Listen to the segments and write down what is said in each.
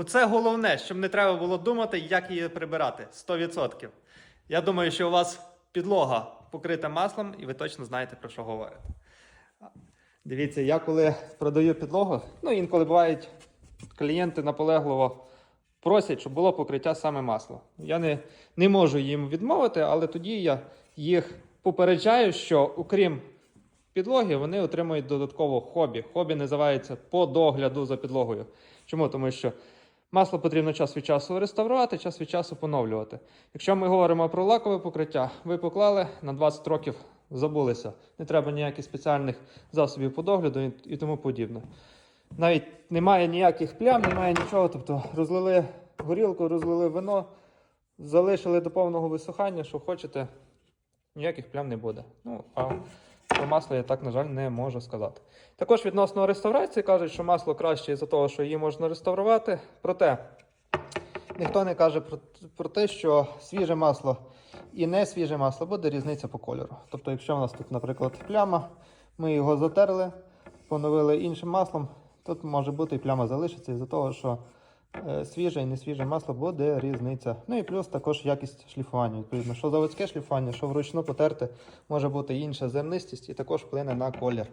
Оце головне, щоб не треба було думати, як її прибирати. 100%. Я думаю, що у вас підлога покрита маслом, і ви точно знаєте, про що говорите. Дивіться, я коли продаю підлогу, ну інколи бувають клієнти наполегливо просять, щоб було покриття саме масло. Я не, не можу їм відмовити, але тоді я їх попереджаю, що окрім підлоги, вони отримують додатково хобі. Хобі називається по догляду за підлогою. Чому? Тому що масло потрібно час від часу реставрувати, час від часу поновлювати. Якщо ми говоримо про лакове покриття, ви поклали на 20 років, забулися. Не треба ніяких спеціальних засобів по догляду і, тому подібне. Навіть немає ніяких плям, немає нічого. Тобто розлили горілку, розлили вино, залишили до повного висухання, що хочете, ніяких плям не буде. Ну, а про масло я так, на жаль, не можу сказати. Також відносно реставрації кажуть, що масло краще із-за того, що її можна реставрувати. Проте ніхто не каже про, про те, що свіже масло і не свіже масло буде різниця по кольору. Тобто, якщо в нас тут, наприклад, пляма, ми його затерли, поновили іншим маслом, тут може бути і пляма залишиться із-за того, що свіже і не свіже масло буде різниця. Ну і плюс також якість шліфування. Відповідно, що заводське шліфування, що вручну потерти, може бути інша зернистість і також вплине на колір.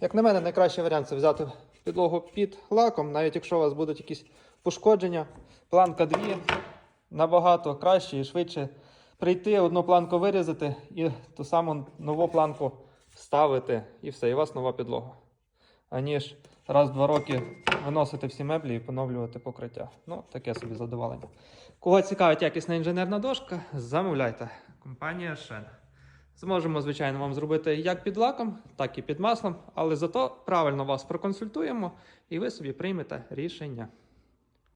Як на мене, найкращий варіант це взяти підлогу під лаком, навіть якщо у вас будуть якісь пошкодження, планка 2 набагато краще і швидше прийти, одну планку вирізати і ту саму нову планку вставити, і все, і у вас нова підлога. Аніж раз-два роки виносити всі меблі і поновлювати покриття. Ну, таке собі задоволення. Кого цікавить якісна інженерна дошка, замовляйте. Компанія Шен. Зможемо, звичайно, вам зробити як під лаком, так і під маслом, але зато правильно вас проконсультуємо і ви собі приймете рішення.